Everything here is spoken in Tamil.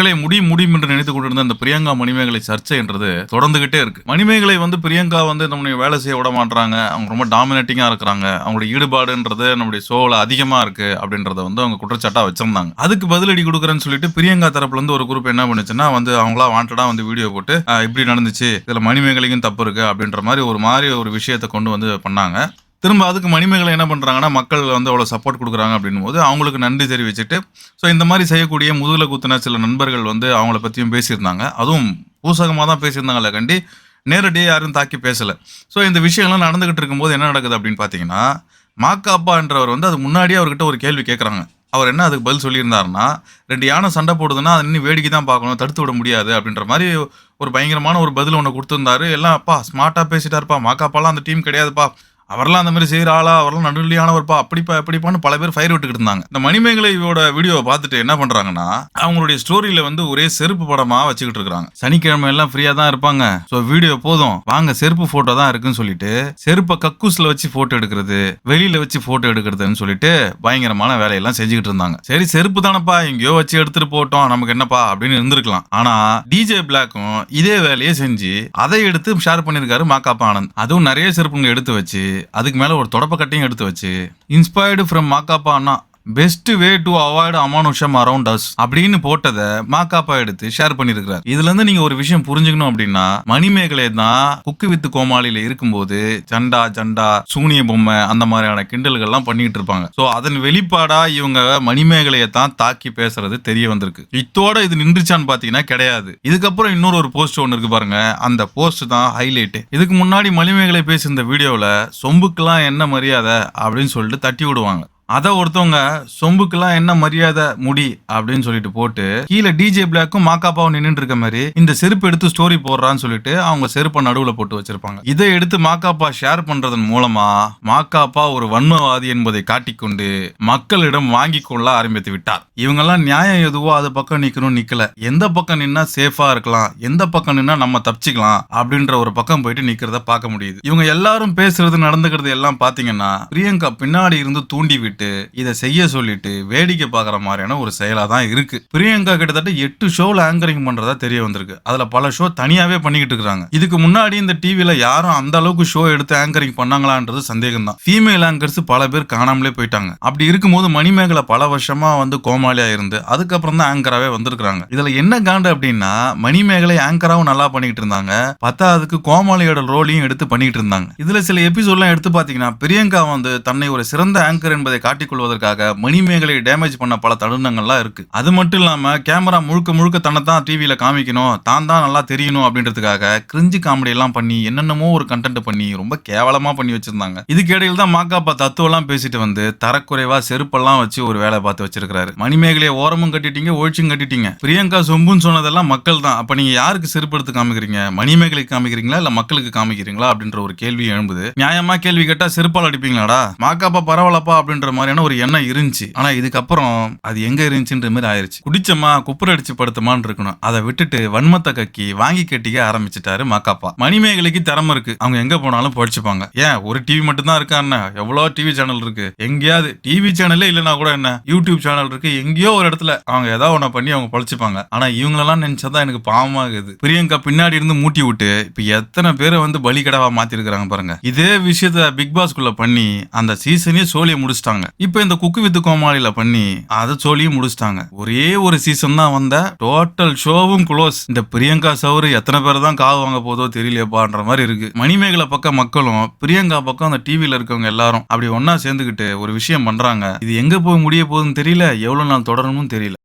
மக்களே முடியும் முடியும் என்று நினைத்துக் கொண்டிருந்த அந்த பிரியங்கா மணிமேகலை சர்ச்சை என்றது தொடர்ந்துகிட்டே இருக்கு. மணிமேகலை வந்து பிரியங்கா வந்து நம்முடைய வேலை செய்ய விட மாட்டாங்க அவங்க ரொம்ப டாமினேட்டிங்கா இருக்கிறாங்க. அவங்களுடைய ஈடுபாடுன்றது நம்முடைய ஷோவில் அதிகமா இருக்கு அப்படின்றத வந்து அவங்க குற்றச்சாட்டா வச்சிருந்தாங்க. அதுக்கு பதிலடி கொடுக்குறேன்னு சொல்லிட்டு பிரியங்கா தரப்புல இருந்து ஒரு குரூப் என்ன பண்ணுச்சுன்னா வந்து அவங்களா வாண்டடா வந்து வீடியோ போட்டு இப்படி நடந்துச்சு. இதுல மணிமேகலைக்கும் தப்பு இருக்கு. அப்படின்ற மாதிரி ஒரு மாதிரி ஒரு விஷயத்தை கொண்டு வந்து பண்ணாங்க. திரும்ப அதுக்கு மணிமேகலை என்ன பண்ணுறாங்கன்னா மக்கள் வந்து அவ்வளோ சப்போர்ட் கொடுக்குறாங்க அப்படின்னும் போது அவங்களுக்கு நன்றி தெரிவிச்சுட்டு ஸோ இந்த மாதிரி செய்யக்கூடிய முதுகில் குத்துன சில நண்பர்கள் வந்து அவங்கள பற்றியும் பேசியிருந்தாங்க. அதுவும் பூசகமாக தான் பேசியிருந்தாங்களே கண்டி நேரடியாக யாரும் தாக்கி பேசலை. ஸோ இந்த விஷயம்லாம் நடந்துகிட்டு இருக்கும்போது என்ன நடக்குது அப்படின்னு பார்த்தீங்கன்னா மாக்காப்பான்றவர் வந்து அது முன்னாடியே அவர்கிட்ட ஒரு கேள்வி கேட்குறாங்க அவர் என்ன அதுக்கு பதில் சொல்லியிருந்தாருன்னா ரெண்டு யானை சண்டை போடுதுன்னா அது இன்னும் வேடிக்கை தான் பார்க்கணும் தடுத்து விட முடியாது அப்படின்ற மாதிரி ஒரு பயங்கரமான ஒரு பதில் ஒன்று கொடுத்துருந்தாரு. எல்லாம் அப்பா ஸ்மார்ட்டாக பேசிட்டாருப்பா மாக்காப்பாலாம் அந்த டீம் கிடையாதுப்பா அவரெல்லாம் அந்த மாதிரி செய்கிற ஆளா அவரெல்லாம் நடுநிலையானவர்ப்பா அப்படிப்பா எப்படிப்பான்னு பல பேர் ஃபயர் விட்டுக்கிட்டு இருந்தாங்க. இந்த மணிமேகலையோட வீடியோவை பார்த்துட்டு என்ன பண்ணுறாங்கன்னா அவங்களுடைய ஸ்டோரியில் வந்து ஒரே செருப்பு படமாக வச்சுக்கிட்டு இருக்காங்க சனிக்கிழமை எல்லாம் ஃப்ரீயாக தான் இருப்பாங்க. ஸோ வீடியோ போதும். வாங்க செருப்பு ஃபோட்டோ தான் இருக்குன்னு சொல்லிட்டு செருப்பை கக்கூஸில் வச்சு ஃபோட்டோ எடுக்கிறது வெளியில் வச்சு ஃபோட்டோ எடுக்கிறதுன்னு சொல்லிட்டு பயங்கரமான வேலையெல்லாம் செஞ்சுக்கிட்டு இருந்தாங்க. சரி செருப்பு தானப்பா எங்கேயோ வச்சு எடுத்துட்டு போட்டோம் நமக்கு என்னப்பா அப்படின்னு இருந்திருக்கலாம். ஆனா டிஜே பிளாக்கும் இதே வேலையை செஞ்சு அதை எடுத்து ஷேர் பண்ணியிருக்காரு மாக்காப்பா ஆனந்த். அதுவும் நிறைய செருப்புங்க எடுத்து வச்சு அதுக்கு மேல ஒரு தொடப்பக்கட்டையும் எடுத்து வச்சு இன்ஸ்பயர்டு ஃப்ரம் மாக்காப்பா அண்ணா பெஸ்ட் வே டு அவாய்ட் அமானுஷம் அரவுண்ட் அஸ் அப்படின்னு போட்டதை மாக்காப்பா எடுத்து ஷேர் பண்ணியிருக்கிறார். இதுல இருந்து நீங்க ஒரு விஷயம் புரிஞ்சுக்கணும் அப்படின்னா மணிமேகலை தான் குக்கு வித்து கோமாளியில இருக்கும்போது சண்டா சண்டா சூனிய பொம்மை அந்த மாதிரியான கிண்டல்கள்லாம் பண்ணிட்டு இருப்பாங்க. ஸோ அதன் வெளிப்பாடா இவங்க மணிமேகலையை தான் தாக்கி பேசுறது தெரிய வந்திருக்கு. இத்தோட இது நின்றுச்சான்னு பாத்தீங்கன்னா கிடையாது. இதுக்கப்புறம் இன்னொரு ஒரு போஸ்ட் ஒன்று இருக்கு பாருங்க. அந்த போஸ்ட் தான் ஹைலைட் இதுக்கு முன்னாடி மணிமேகலை பேசியிருந்த வீடியோவில் சொம்புக்கெல்லாம் என்ன மரியாதை? அப்படின்னு சொல்லிட்டு தட்டி விடுவாங்க. அதை ஒருத்தவங்க சொம்புக்கெல்லாம் என்ன மரியாதை முடி அப்படின்னு சொல்லிட்டு போட்டு கீழே டிஜே பிளாக்கும் மாக்காப்பாவும் நின்றுட்டு இருக்க மாதிரி இந்த செருப்பு எடுத்து ஸ்டோரி போடுறான்னு சொல்லிட்டு அவங்க செருப்பை நடுவில் போட்டு வச்சிருப்பாங்க. இதை எடுத்து மாக்காப்பா ஷேர் பண்றதன் மூலமா மாக்காப்பா ஒரு வன்மவாதி என்பதை காட்டிக்கொண்டு மக்களிடம் வாங்கி கொள்ள ஆரம்பித்து விட்டார். இவங்கெல்லாம் நியாயம் எதுவோ அது பக்கம் நிக்கணும் நிக்கல. எந்த பக்கம் நின்னா சேஃபா இருக்கலாம் எந்த பக்கம் நின்னா நம்ம தப்பிச்சுக்கலாம் அப்படின்ற ஒரு பக்கம் போயிட்டு நிக்கிறத பார்க்க முடியுது. இவங்க எல்லாரும் பேசுறது நடந்துக்கிறது எல்லாம் பாத்தீங்கன்னா பிரியங்கா பின்னாடி இருந்து தூண்டி விட்டு இதை செய்ய சொல்லிட்டு வேடிக்கை பார்க்குற மாதிரியான ஒரு செயலா தான் இருக்கு. பிரியங்கா கிட்டத்தட்ட எட்டு ஷோவில் ஆங்கரிங் பண்றதா தெரிய வந்திருக்கு. அதில் பல ஷோ தனியாகவே பண்ணிக்கிட்டு இருக்காங்க. இதுக்கு முன்னாடி இந்த டிவியில் யாரும் அந்த அளவுக்கு ஷோ எடுத்து ஆங்கரிங் பண்ணாங்களான்றது சந்தேகம் தான் ஃபீமேல் ஆங்கர்ஸ் பல பேர் காணாமலே போயிட்டாங்க. அப்படி இருக்கும்போது மணிமேகலை பல வருஷமா வந்து கோமாளியா இருந்து அதுக்கப்புறம் தான் ஆங்கராகவே வந்திருக்கிறாங்க. இதில் என்ன காண்டு அப்படின்னா மணிமேகலை ஆங்கராவும் நல்லா பண்ணிக்கிட்டு இருந்தாங்க. பத்தாவதுக்கு கோமாளியோட ரோலையும் எடுத்து பண்ணிக்கிட்டு இருந்தாங்க. இதில் சில எபிசோட்லாம் எடுத்து பார்த்தீங்கன்னா பிரியங்கா வந்து தன்னை ஒரு சிறந்த ஆங்கர் என்பதை காட்டிக்கொள்வதற்காக மணிமேகலை டேமேஜ் பண்ண பல தருணங்கள்லாம் இருக்கு. அது மட்டும் இல்லாம கேமரா முழுக்க முழுக்க தன்னை தான் டிவியில காமிக்கணும் தான் தான் நல்லா தெரியணும் அப்படின்றதுக்காக கிரிஞ்சு காமெடி எல்லாம் பண்ணி என்னென்னமோ ஒரு கண்டென்ட் பண்ணி ரொம்ப கேவலமா பண்ணி வச்சிருந்தாங்க. இதுக்கு இடையில தான் மாக்காப்பா தத்துவம் எல்லாம் பேசிட்டு வந்து தரக்குறைவா செருப்பெல்லாம் வச்சு ஒரு வேலை பார்த்து வச்சிருக்காரு மணிமேகலையை ஓரமும் கட்டிட்டீங்க ஒழிச்சும் கட்டிட்டீங்க. பிரியங்கா சொம்புன்னு சொன்னதெல்லாம் மக்கள் தான். அப்ப நீங்க யாருக்கு செருப்பு எடுத்து காமிக்கிறீங்க? மணிமேகலைக்கு காமிக்கிறீங்களா? இல்ல மக்களுக்கு காமிக்கிறீங்களா? அப்படின்ற ஒரு கேள்வி எழும்புது. நியாயமா கேள்வி கேட்டா செருப்பால் அடிப்பீங்களாடா? மாக்காப்பா பரவாயில்லப்பா அப்படின்ற மாதிரியான ஒரு எண்ணம் இருந்துச்சு. ஆனா இதுக்கப்புறம் அது எங்க இருந்துச்சுன்ற மாதிரி ஆயிருச்சு. குடிச்சமா குப்புற அடிச்சு படுத்தமான்னு இருக்கணும். அதை விட்டுட்டு வன்மத்தை கக்கி வாங்கி கட்டிக்க ஆரம்பிச்சிட்டாரு மாக்காப்பா. மணிமேகலைக்கு திறமை இருக்கு. அவங்க எங்க போனாலும் படிச்சுப்பாங்க. ஏன் ஒரு டிவி மட்டும் தான் இருக்கா என்ன? எவ்வளவு டிவி சேனல் இருக்கு? எங்கேயாவது டிவி சேனலே இல்லைன்னா கூட என்ன? யூடியூப் சேனல் இருக்கு. எங்கேயோ ஒரு இடத்துல அவங்க ஏதாவது ஒண்ணு பண்ணி அவங்க பழிச்சுப்பாங்க. ஆனா இவங்களெல்லாம் நினைச்சதான் எனக்கு பாவமாகுது. பிரியங்கா பின்னாடி இருந்து மூட்டி விட்டு இப்ப எத்தனை பேரை வந்து பலிகடவா மாத்திருக்கிறாங்க பாருங்க. இதே விஷயத்த பிக் பாஸ்குள்ள பண்ணி அந்த சீசனே சோழியை முடிச்சிட்டாங்க. இப்ப இந்த குக்கு வித்து கோமாளியில பண்ணி அதை சோழியும் முடிச்சிட்டாங்க. ஒரே ஒரு சீசன் தான் வந்த. டோட்டல் ஷோவும் க்ளோஸ் இந்த பிரியங்கா சவுரு எத்தனை பேர் தான் காவு வாங்க போதோ தெரியலையப்பான்ற மாதிரி இருக்கு. மணிமேகலை பக்கம் மக்களும் பிரியங்கா பக்கம் அந்த டிவியில இருக்கவங்க எல்லாரும் அப்படி ஒன்னா சேர்ந்துக்கிட்டு ஒரு விஷயம் பண்றாங்க. இது எங்க போய் முடிய போகுதுன்னு தெரியல. எவ்வளவு நாள் தொடரணும்னு தெரியல.